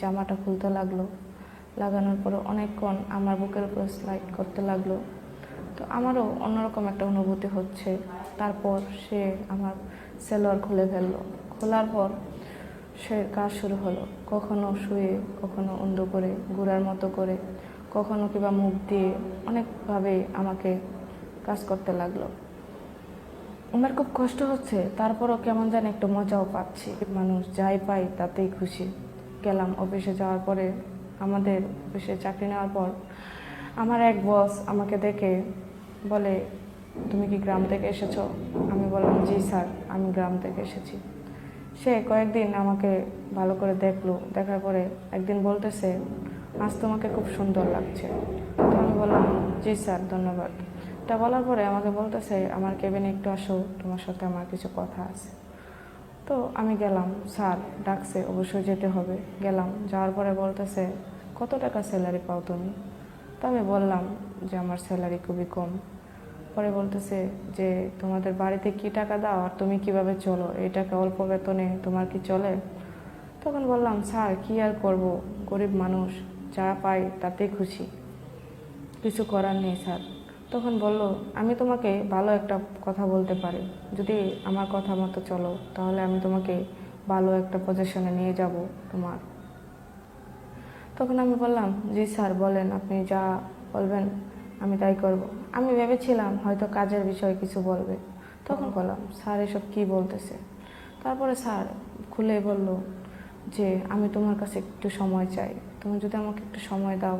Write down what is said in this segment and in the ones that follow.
জামাটা খুলতে লাগল। লাগানোর পরে অনেকক্ষণ আমার বুকের উপর স্লাইড করতে লাগল। তো আমারও অন্যরকম একটা অনুভূতি হচ্ছে। তারপর সে আমার সেলোয়ার খুলে ফেলল। খোলার পর সে কাজ শুরু হলো। কখনো শুয়ে, কখনো অন্ধ করে গুড়ার মতো করে, কখনো কিংবা মুখ দিয়ে অনেকভাবে আমাকে কাজ করতে লাগল। আমার খুব কষ্ট হচ্ছে। তারপরও কেমন যেন একটু মজাও পাচ্ছি। মানুষ যাই পাই তাতেই খুশি। গেলাম অফিসে যাওয়ার পরে, আমাদের অফিসে চাকরি নেওয়ার পর, আমার এক বস আমাকে দেখে বলে, তুমি কি গ্রাম থেকে এসেছ? আমি বললাম, জি স্যার, আমি গ্রাম থেকে এসেছি। সে কয়েকদিন আমাকে ভালো করে দেখল, দেখার পরে একদিন বলতেছে, আজ তোমাকে খুব সুন্দর লাগছে। তো আমি বললাম, জি স্যার, ধন্যবাদ। তা বলার পরে আমাকে বলতেছে, আমার কেবিনে একটু আসো, তোমার সাথে আমার কিছু কথা আছে। তো আমি গেলাম। স্যার ডাকছে, অবশ্যই যেতে হবে। গেলাম। যাওয়ার পরে বলতেছে, কত টাকা স্যালারি পাও তুমি? তো আমি বললাম যে, আমার স্যালারি খুবই কম। পরে বলতেছে যে, তোমাদের বাড়িতে কি টাকা দাও আর তুমি কীভাবে চলো? এই টাকা অল্প বেতনে তোমার কি চলে? তখন বললাম, স্যার, কি আর করব? গরিব মানুষ, যা পাই তাতে খুশি। কিছু করার নেই, স্যার। তখন বলল, আমি তোমাকে ভালো একটা কথা বলতে পারি। যদি আমার কথা মতো চলো, তাহলে আমি তোমাকে ভালো একটা পজিশনে নিয়ে যাব তোমার। তখন আমি বললাম, জি স্যার, বলেন, আপনি যা বলবেন আমি তাই করব। আমি ভেবেছিলাম হয়তো কাজের বিষয়ে কিছু বলবে। তখন বললাম, স্যার, এসব কি বলতেছে? তারপরে স্যার খুলে বলল যে, আমি তোমার কাছে একটু সময় চাই। তুমি যদি আমাকে একটু সময় দাও,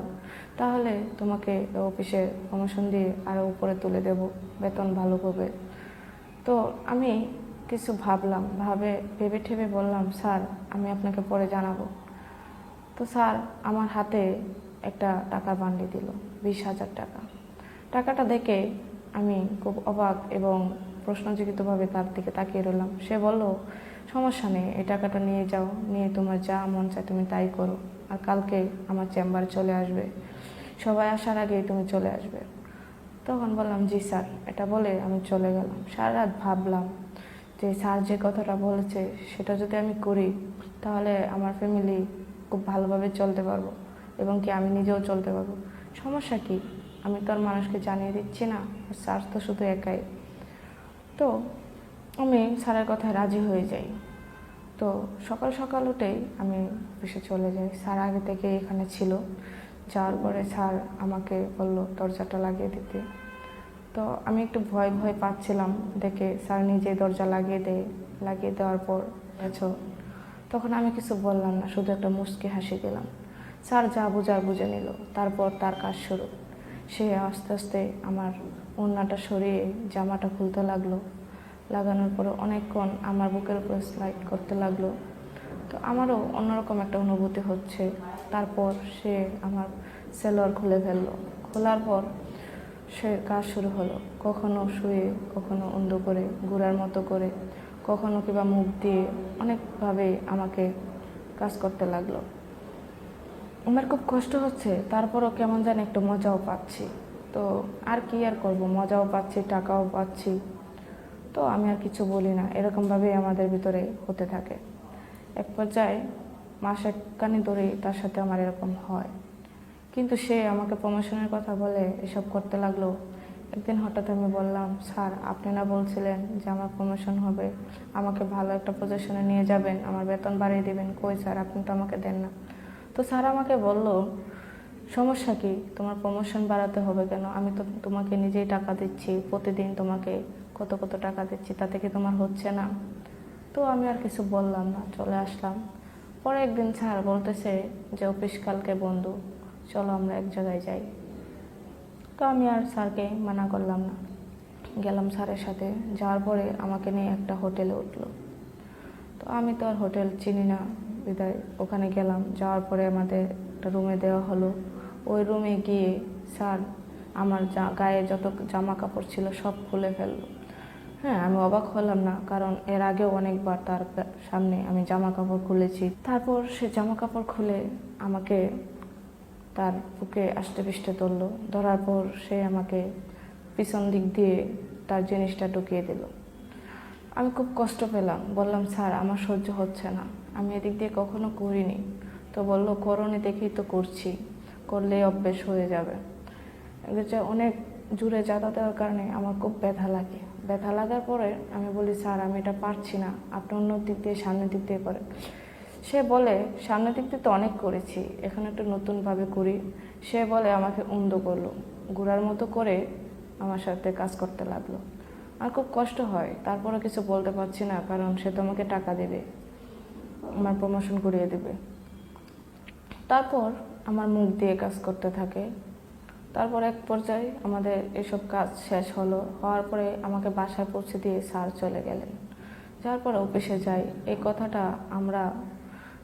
তাহলে তোমাকে অফিসে প্রমোশন দিয়ে আরও উপরে তুলে দেব। বেতন ভালো হবে। তো আমি কিছু ভাবলাম, ভাবে, ভেবে ঠেবে বললাম, স্যার, আমি আপনাকে পরে জানাব। তো স্যার আমার হাতে একটা টাকা বান্ডি দিল, বিশ হাজার টাকা। টাকাটা দেখে আমি খুব অবাক এবং প্রশ্নযোগ্যভাবে তার দিকে তাকিয়ে রইলাম। সে বলল, সমস্যা নেই, এই টাকাটা নিয়ে যাও, নিয়ে তোমার যা মন চায় তুমি তাই করো, আর কালকে আমার চেম্বারে চলে আসবে। সবাই আসার আগেই তুমি চলে আসবে। তখন বললাম, জি স্যার। এটা বলে আমি চলে গেলাম। সারা রাত ভাবলাম যে স্যার যে কথাটা বলেছে সেটা যদি আমি করি, তাহলে আমার ফ্যামিলি খুব ভালোভাবে চলতে পারব এবং কি আমি নিজেও চলতে পারব। সমস্যা কি? আমি তো আর মানুষকে জানিয়ে দিচ্ছি না। স্যার তো শুধু একাই। তো আমি স্যারের কথায় রাজি হয়ে যাই। তো সকাল সকাল উঠেই আমি অফিসে চলে যাই। স্যার আগে থেকে এখানে ছিল। যাওয়ার পরে স্যার আমাকে বলল, দরজাটা লাগিয়ে দিতে। তো আমি একটু ভয় ভয় পাচ্ছিলাম। দেখে স্যার নিজেই দরজা লাগিয়ে দেয়, লাগিয়ে দেওয়ার পর গেছো তখন আমি কিছু বললাম না, শুধু একটা মুচকি হাসি দিলাম। স্যার যা বুঝার বুঝে নিল। তারপর তার কাজ শুরু। সে আস্তে আস্তে আমার ওড়নাটা সরিয়ে জামাটা খুলতে লাগল। লাগানোর পরে অনেকক্ষণ আমার বুকের উপর স্লাইড করতে লাগল। তো আমারও অন্যরকম একটা অনুভূতি হচ্ছে। তারপর সে আমার সেলোয়ার খুলে ফেলল। খোলার পর সে কাজ শুরু হলো। কখনো শুয়ে, কখনো অন্ধ করে গুড়ার মতো করে, কখনো কিবা মুখ দিয়ে অনেকভাবে আমাকে কাজ করতে লাগল। আমার খুব কষ্ট হচ্ছে, তারপরও কেমন যেন একটু মজাও পাচ্ছি। তো আর কি আর করব? মজাও পাচ্ছি, টাকাও পাচ্ছি। তো আমি আর কিছু বলি না, এরকমভাবেই আমাদের ভিতরে হতে থাকে। এক পর্যায়ে মাস একখানি ধরেই তার সাথে আমার এরকম হয়। কিন্তু সে আমাকে প্রমোশনের কথা বলে, এসব করতে লাগল। একদিন হঠাৎ আমি বললাম, স্যার, আপনি না বলছিলেন যে আমার প্রমোশন হবে। আমাকে ভালো একটা পজিশনে নিয়ে যাবেন, আমার বেতন বাড়িয়ে দেবেন। কই স্যার, আপনি তো আমাকে দেন না। তো স্যার আমাকে বলল, সমস্যা কি? তোমার প্রমোশন বাড়াতে হবে কেন? আমি তো তোমাকে নিজেই টাকা দিচ্ছি, প্রতিদিন তোমাকে কত কত টাকা দিচ্ছি, তাতে কি তোমার হচ্ছে না? তো আমি আর কিছু বললাম না, চলে আসলাম। পরে একদিন স্যার বলতেছে যে, অফিস কালকে বন্ধু, চলো আমরা এক জায়গায় যাই। তো আমি আর স্যারকে মানা করলাম না। গেলাম স্যারের সাথে, যাওয়ার পরে আমাকে নিয়ে একটা হোটেলে উঠল। তো আমি তো আর হোটেল চিনি না বিদায়, ওখানে গেলাম। যাওয়ার পরে আমাদের একটা রুমে দেওয়া হলো। ওই রুমে গিয়ে স্যার আমার গায়ে যত জামা কাপড় ছিল সব খুলে ফেলল। হ্যাঁ আমি অবাক হলাম না, কারণ এর আগেও অনেকবার তার সামনে আমি জামা কাপড় খুলেছি। তারপর সে জামা কাপড় খুলে আমাকে তার বুকে আষ্টে পিষ্টে ধরলো ধরার পর সে আমাকে পিছন দিক দিয়ে তার জিনিসটা ঢুকিয়ে দিল। আমি খুব কষ্ট পেলাম। বললাম, স্যার, আমার সহ্য হচ্ছে না। আমি এদিক দিয়ে কখনো করিনি তো বলল করণে দেখেই তো করছি। করলেই অভ্যেস হয়ে যাবে। যে অনেক জুড়ে যাতা দেওয়ার কারণে আমার খুব ব্যথা লাগে। ব্যথা লাগার পরে আমি বলি, স্যার, আমি এটা পারছি না। আপনি অন্য দিক দিয়ে, সামনের দিক দিয়ে করেন। সে বলে, সামনের দিক দিয়ে তো অনেক করেছি। এখানে একটু নতুনভাবে করি সে বলে, আমাকে উন্দ করল। ঘোরার মতো করে আমার সাথে কাজ করতে লাগল। আর খুব কষ্ট হয়। তারপরে কিছু বলতে পারছি না, কারণ সে তো আমাকে টাকা দেবে। আমার প্রমোশন করিয়ে দেবে। তারপর আমার মুখ দিয়ে কাজ করতে থাকে। তারপর এক পর্যায়ে আমাদের এসব কাজ শেষ হলো। হওয়ার পরে আমাকে বাসায় পৌঁছে দিয়ে স্যার চলে গেলেন। যাওয়ার পরে অফিসে যাই। এই কথাটা আমরা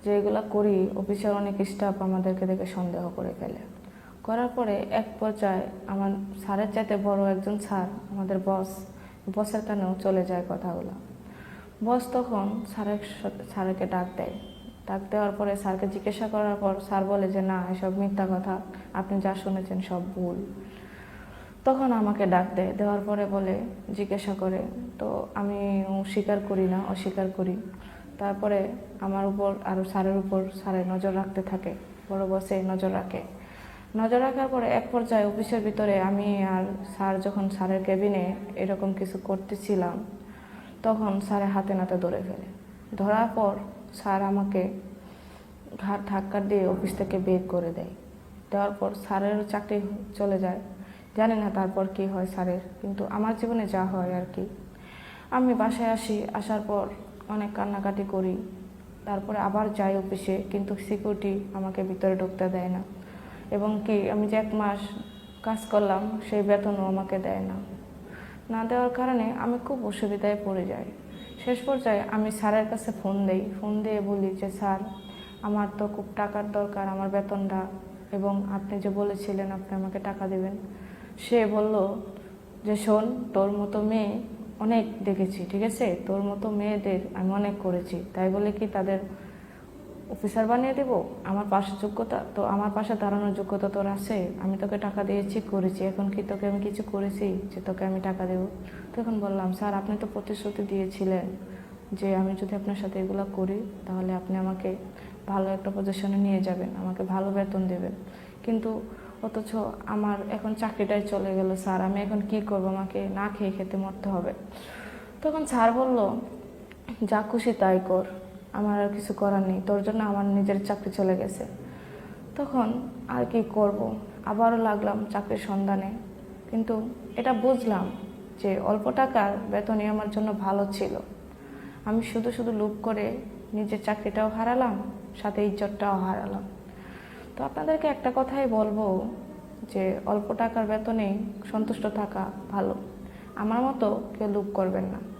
যে এগুলো করি, অফিসের অনেক স্টাফ আমাদেরকে দেখে সন্দেহ করে ফেলে। করার পরে এক পর্যায়ে আমার স্যারের চাইতে বড় একজন স্যার, আমাদের বস বসের কানেও চলে যায় কথাগুলো। বস তখন স্যারের স্যারকে ডাক দেয়। ডাক দেওয়ার পরে স্যারকে জিজ্ঞাসা করার পর স্যার বলে যে, না, এসব মিথ্যা কথা। আপনি যা শুনেছেন সব ভুল। তখন আমাকে ডাক দেয়। দেওয়ার পরে বলে, জিজ্ঞাসা করে, তো আমি স্বীকার করি না, অস্বীকার করি। তারপরে আমার উপর আরও স্যারের উপর স্যারের নজর রাখতে থাকে। বড় বসে নজর রাখে। নজর রাখার পরে এক পর্যায়ে অফিসের ভিতরে আমি আর স্যার যখন স্যারের কেবিনে এরকম কিছু করতেছিলাম তখন স্যারের হাতে নাতে ধরে ফেলে। ধরার পর স্যার আমাকে ঘাট ধাক্কা দিয়ে অফিস থেকে বের করে দেয়। দেওয়ার পর স্যারেরও চাকরি চলে যায়। জানি না তারপর কি হয় স্যারের, কিন্তু আমার জীবনে যা হয় আর কি। আমি বাসায় আসি, আসার পর অনেক কান্নাকাটি করি। তারপরে আবার যাই অফিসে, কিন্তু সিকিউরিটি আমাকে ভিতরে ঢুকতে দেয় না। এবং কি, আমি যে এক মাস কাজ করলাম, সেই বেতনও আমাকে দেয় না। না দেওয়ার কারণে আমি খুব অসুবিধায় পড়ে যাই। শেষ পর্যায়ে আমি স্যারের কাছে ফোন দেই। ফোন দিয়ে বলি যে, স্যার, আমার তো খুব টাকার দরকার, আমার বেতনটা। এবং আপনি যে বলেছিলেন আপনি আমাকে টাকা দেবেন। সে বলল, যে শোন, তোর মতো মেয়ে অনেক দেখেছি, ঠিক আছে? তোর মতো মেয়েদের আমি অনেক করেছি। তাই বলে কি তাদের অফিসার বানিয়ে দেব, আমার পাশে যোগ্যতা, তো আমার পাশে দাঁড়ানোর যোগ্যতা তোর আছে, আমি তোকে টাকা দিয়েছি, করেছি, এখন কি তোকে আমি কিছু করেছি যে তোকে আমি টাকা দেব? তখন বললাম, স্যার, আপনি তো প্রতিশ্রুতি দিয়েছিলেন যে আমি যদি আপনার সাথে এগুলো করি, তাহলে আপনি আমাকে ভালো একটা পজিশনে নিয়ে যাবেন, আমাকে ভালো বেতন দেবেন। কিন্তু অথচ আমার এখন চাকরিটাই চলে গেল, স্যার, আমি এখন কি করব? আমাকে না খেয়ে খেতে মরতে হবে। তখন স্যার বলল, যা খুশি তাই কর। আমার আর কিছু করার নেই। তোর জন্য আমার নিজের চাকরি চলে গেছে। তখন আর কি করব? আবারও লাগলাম চাকরির সন্ধানে। কিন্তু এটা বুঝলাম যে অল্প টাকার বেতনই আমার জন্য ভালো ছিল। আমি শুধু শুধু লুপ করে নিজের চাকরিটাও হারালাম, সাথে ইজ্জতটাও হারালাম। তো আপনাদেরকে একটা কথাই বলব যে অল্প টাকার বেতনেই সন্তুষ্ট থাকা ভালো। আমার মতো কেউ লুপ করবেন না।